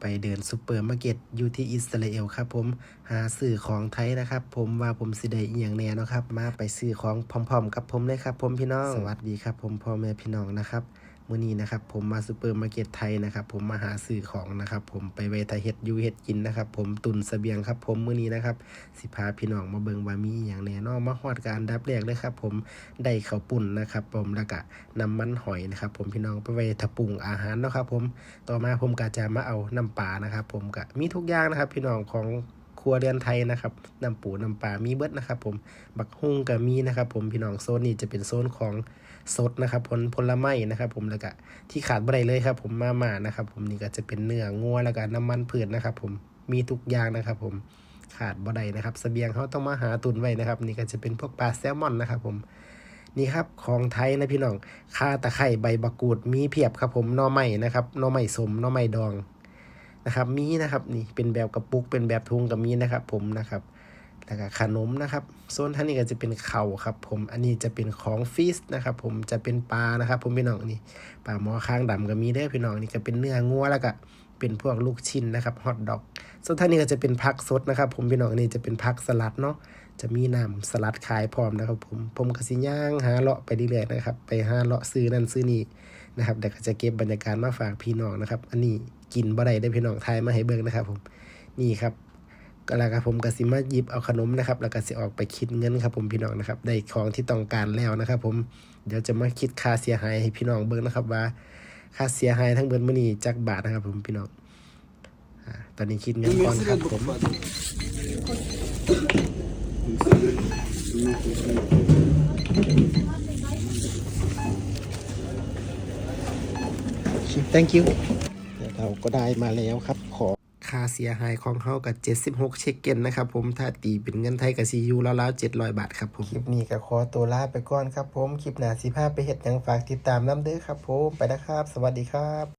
ไปเดินซูเปอร์มาร์เก็ตอยู่ที่อิสราเอลครับผมหาซื้อของไทยนะครับ ผมว่าผมสิได้อีหยังแน่เนาะครับ มาไปซื้อของพร้อมๆ กับผมเลยครับ ผมพี่น้อง สวัสดีครับ ผมพ่อแม่พี่น้องนะครับมื้อนี้นะครับผมมาซูเปอร์มาร์เก็ตไทยนะครับผมมาหาซื้อของนะครับผมไปไว้ทเฮ็ดยูเฮ็ดกินนะครับผมตุนเสบียงครับผมมื้อนี้นะครับสิพาพี่น้องมาเบิงว่ามีอย่างแน นอนมาฮอดการดับแรกเลยครับ ผมได้ข้าวปุ่นนะครับ ผมแล้วก็น้ำมันหอยนะครับ ผมพี่น้องไปไว้ทะปรุงอาหารเนาะครับ ผมต่อมาผมก็จะมาเอาน้ำปลานะครับ ผมก็มีทุกอย่างนะครับ พี่น้องของครัวเรือนไทยนะครับน้ำปูน้ำปลามีเบิดนะครับ ผมบักฮุ่งก็มีนะครับ ผมพี่น้องโซนนี้จะเป็นโซนของสดนะครับผลผลไม้นะครับ ผมแล้วก็ที่ขาดบ่ได้เลยครับ ผมมาม่านะครับ ผมนี่ก็จะเป็นเนื้องัวแล้วก็น้ำมันพืชนะครับ ผมมีทุกอย่างนะครับ ผม ขาดบ่ได้นะครับสเสบียงเขาต้องมาหาตุนไว้นะครับ นี่ก็จะเป็นพวกปลาแซลมอนนะครับผมนี่ครับของไทยนะพี่น้องข่าตะไคร่ใบบักกูดมีเพียบครับผมน่อไม้นะครับน่อไม้สมน่อไม้ดองนะครับ มีนะครับนี่เป็นแบบกระปุกเป็นแบบทุงก็มีนะครับ ผมนะครับแล้วก็ขนมนะครับโซนท่างนี้ก็จะเป็นเข่าครับ ผมอันนี้จะเป็นของฟิสนะครับ ผมจะเป็นปลานะครับ ผมพี่น้องนี่ปลาหมอค้างดำก็มีเด้อพี่น้องนี่ก็เป็นเนื้องัวแล้วก็ เป็นพวกลูกชิ้นนะครับฮอทดอกส่วนท่างนี้ก็จะเป็นผักสดนะครับ ผมพี่น้องอันนี้จะเป็นผักสลัดเนาะจะมีน้ำสลัดขายพร้อมนะครับ ผมผมก็สิย่างหาเลาะไปเรื่อยๆนะครับ ไปหาเลาะซื้อนั่นซื้อนี่นะครับเดี๋ยวก็จะเก็บบรรยากาศมาฝากพี่น้องนะครับ อันนี้กินบ่ได้ได้พี่น้องทายมาให้เบิ่งนะครับ ผมนี่ครับก็แล้วครับผมก็สิมาหยิบเอาขนมนะครับ แล้วก็สิออกไปคิดเงินครับ ผมพี่น้องนะครับ ได้ของที่ต้องการแล้วนะครับ ผมเดี๋ยวจะมาคิดค่าเสียหายให้พี่น้องเบิ่งนะครับว่า ค่าเสียหายทั้งเบิดมื้อนี้จักบาทนะครับผมพี่น้องตอนนี้คิดเงินก่อนครับผม thank you เราก็ได้มาแล้วครับขอ ค่าเสียหายของเขากับ76 เช็คเก้นนะครับผมถ้าตีเป็นเงินไทยกับซียูแล้วแล้ว700 บาทครับผมคลิปนี้ก็ขอตัวลาไปก่อนครับผมคลิปหน้าสิพาไปเห็ดหยังฝากติดตามน้ำเด้อครับผมไปนะครับ สวัสดีครับ